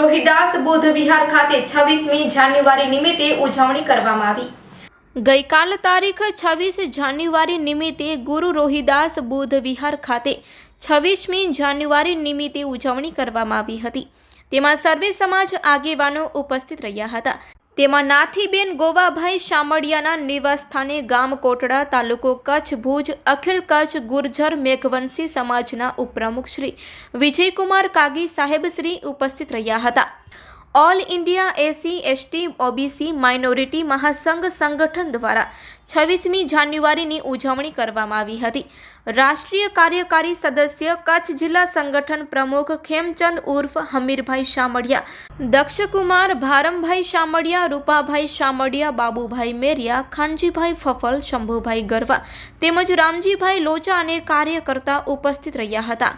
રોહિદાસ બુદ્ધ વિહાર ખાતે છવ્વીસમી જાન્યુઆરી નિમિત્તે ઉજવણી કરવામાં આવી. ગઈકાલ તારીખ છવ્વીસ જાન્યુઆરી નિમિત્તે ગુરુ રોહિદાસ બુદ્ધ વિહાર ખાતે છવ્વીસમી જાન્યુઆરી નિમિત્તે ઉજવણી કરવામાં આવી હતી. તેમાં સર્વે સમાજ આગેવાનો ઉપસ્થિત રહ્યા હતા. તેમાં નાથીબેન ગોવાભાઈ શામળિયાના નિવાસસ્થાને ગામ કોટડા તાલુકો કચ્છ ભુજ, અખિલ કચ્છ ગુર્જર મેઘવંશી સમાજના ઉપપ્રમુખ શ્રી વિજયકુમાર કાગી સાહેબ શ્રી ઉપસ્થિત રહ્યા હતા. All India SC, ST, OBC, minority Mahasangh સંગઠન દ્વારા છવ્વીસમી જાન્યુઆરીની ઉજવણી કરવામાં આવી હતી. રાષ્ટ્રીય કાર્યકારી સદસ્ય કચ્છ જિલ્લા સંગઠન પ્રમુખ ખેમચંદ ઉર્ફ હમીરભાઈ શામળિયા, દક્ષકુમાર ભારમભાઈ શામળિયા, રૂપાભાઈ શામળિયા, બાબુભાઈ મેરિયા, ખાનજીભાઈ ફફલ, શંભુભાઈ ગરવા તેમજ રામજીભાઈ લોચા અને કાર્યકર્તા ઉપસ્થિત રહ્યા હતા.